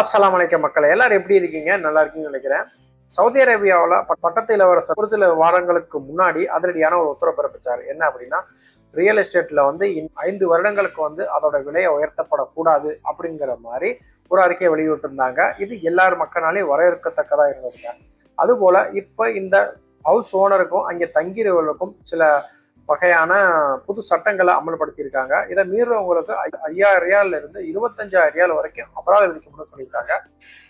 அஸ்லாம் அலைக்கும் மக்களை எல்லாரும் எப்படி இருக்கீங்க? நல்லா இருக்கீங்கன்னு நினைக்கிறேன். சவுதி அரேபியாவில் பட்டத்து இளவரசர் ஒரு சில வாரங்களுக்கு முன்னாடி அதிரடியான ஒரு உத்தரவு பிறப்பிச்சார். என்ன அப்படின்னா ரியல் எஸ்டேட்டில் வந்து இன் ஐந்து வருடங்களுக்கு வந்து அதோட விலையை உயர்த்தப்படக்கூடாது அப்படிங்கிற மாதிரி ஒரு அறிக்கையை வெளியிட்டிருந்தாங்க. இது எல்லார் மக்களாலையும் வரவேற்கத்தக்கதாக இருந்ததுங்க. அதுபோல் இப்போ இந்த ஹவுஸ் ஓனருக்கும் அங்கே தங்கிறவர்களுக்கும் சில வகையான புது சட்டங்களை அமல்படுத்தியிருக்காங்க. இதை மீறுறவங்களுக்கு ஐயாயிரம் ரியால்ல இருந்து இருபத்தஞ்சாயிரம் ரியால் வரைக்கும் அபராதம் விதிக்கப்படும் சொல்லியிருக்காங்க.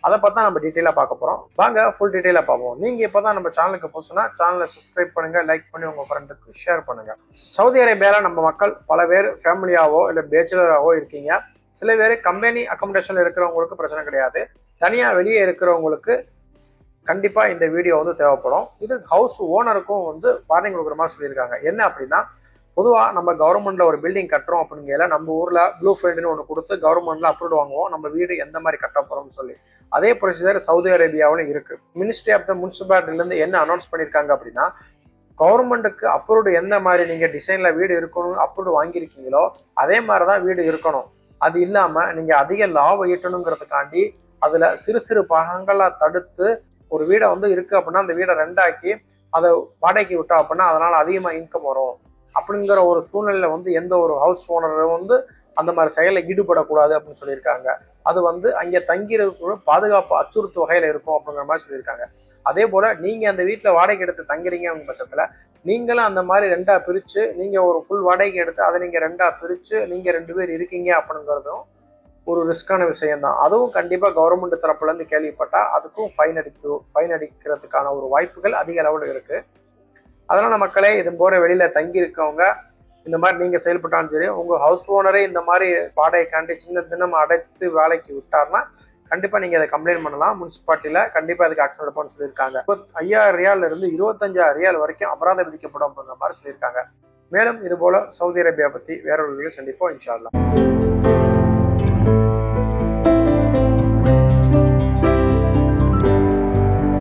அதை பார்த்தா நம்ம டீட்டெயிலாக பார்க்க போகிறோம் வாங்க ஃபுல் டீட்டெயிலாக பார்ப்போம். நீங்கள் இப்போ தான் நம்ம சேனலுக்கு போச்சுன்னா சேனலை சப்ஸ்கிரைப் பண்ணுங்கள் லைக் பண்ணி உங்கள் ஃப்ரெண்டுக்கு ஷேர் பண்ணுங்கள் சவுதி அரேபியாவில் நம்ம மக்கள் பல பேர் ஃபேமிலியாவோ இல்லை பேச்சுலராகவோ இருக்கீங்க. சில பேர் கம்பெனி அக்கமடேஷனில் இருக்கிறவங்களுக்கு பிரச்சனை கிடையாது. தனியாக வெளியே இருக்கிறவங்களுக்கு கண்டிப்பாக இந்த வீடியோ வந்து தேவைப்படும். இது ஹவுஸ் ஓனருக்கும் வந்து வார்னிங் கொடுக்குற மாதிரி சொல்லியிருக்காங்க. என்ன அப்படின்னா பொதுவாக நம்ம கவர்மெண்ட்டில் ஒரு பில்டிங் கட்டுறோம் அப்படிங்கிற நம்ம ஊரில் ப்ளூ பிரிண்ட்னு ஒன்று கொடுத்து கவர்மெண்ட்டில் அப்ரூவ் வாங்குவோம். நம்ம வீடு எந்த மாதிரி கட்ட போகிறோம்னு சொல்லி. அதே ப்ரொசீஜர் சவுதி அரேபியாவிலும் இருக்குது மினிஸ்ட்ரி ஆஃப் த முனிசிபாலிட்டிலேருந்து என்ன அனௌன்ஸ் பண்ணியிருக்காங்க அப்படின்னா கவர்மெண்ட்டுக்கு அப்ரூவ்டு எந்த மாதிரி நீங்கள் டிசைனில் வீடு இருக்கணும் அப்ரூவ்டு வாங்கியிருக்கீங்களோ அதே மாதிரி தான் வீடு இருக்கணும். அது இல்லாமல் நீங்கள் அதிக லாபம் ஈட்டணுங்கிறதுக்காண்டி அதில் சிறு சிறு பாகங்களா தடுத்து ஒரு வீடை வந்து இருக்குது அப்படின்னா அந்த வீடை ரெண்டாக்கி அதை வாடகைக்கு விட்டா அப்படின்னா அதனால் அதிகமாக இன்கம் வரும். அப்படிங்கிற ஒரு சூழ்நிலையில் வந்து எந்த ஒரு ஹவுஸ் ஓனரும் வந்து அந்த மாதிரி செயலில் ஈடுபடக்கூடாது அப்படின்னு சொல்லியிருக்காங்க. அது வந்து அங்கே தங்கிறதுக்குள்ள பாதுகாப்பு அச்சுறுத்து வகையில் இருக்கும் அப்படிங்கிற மாதிரி சொல்லியிருக்காங்க. அதே போல் நீங்கள் அந்த வீட்டில் வாடகை எடுத்து தங்குறீங்க அப்படின்னு பட்சத்தில் நீங்களும் அந்த மாதிரி ரெண்டாக பிரித்து நீங்கள் ஒரு ஃபுல் வாடகை எடுத்து அதை நீங்கள் ரெண்டாக பிரித்து நீங்கள் ரெண்டு பேர் இருக்கீங்க அப்படிங்கிறதும் ஒரு ரிஸ்கான விஷயம்தான். அதுவும் கண்டிப்பாக கவர்மெண்ட் தரப்புலேருந்து கேள்விப்பட்டால் அதுக்கும் ஃபைன் அடிக்கும் ஃபைன் அடிக்கிறதுக்கான ஒரு வாய்ப்புகள் அதிக அளவில் இருக்குது அதனால் மக்களே இது போகிற வெளியில் தங்கி இருக்கவங்க இந்த மாதிரி நீங்கள் செயல்பட்டாலும் சரி உங்கள் ஹவுஸ் ஓனரே இந்த மாதிரி வாடகைக்காண்டி சின்ன தினம் அடைத்து வேலைக்கு விட்டார்னா கண்டிப்பாக நீங்கள் அதை கம்ப்ளைண்ட் பண்ணலாம். முனிசிபாலிட்டியில் கண்டிப்பாக அதுக்கு ஆக்ஷன் எடுப்போம்னு சொல்லியிருக்காங்க. இருபத்- ஐயாயிரம் ரியால்ல இருபத்தஞ்சாயிரம் ரியால் வரைக்கும் அபராதம் விதிக்கப்படும் அப்படிங்கிற மாதிரி சொல்லியிருக்காங்க. மேலும் இதுபோல் சவுதி அரேபியா பற்றி வேறொரு சந்திப்போம் இன்ஷால்லாம்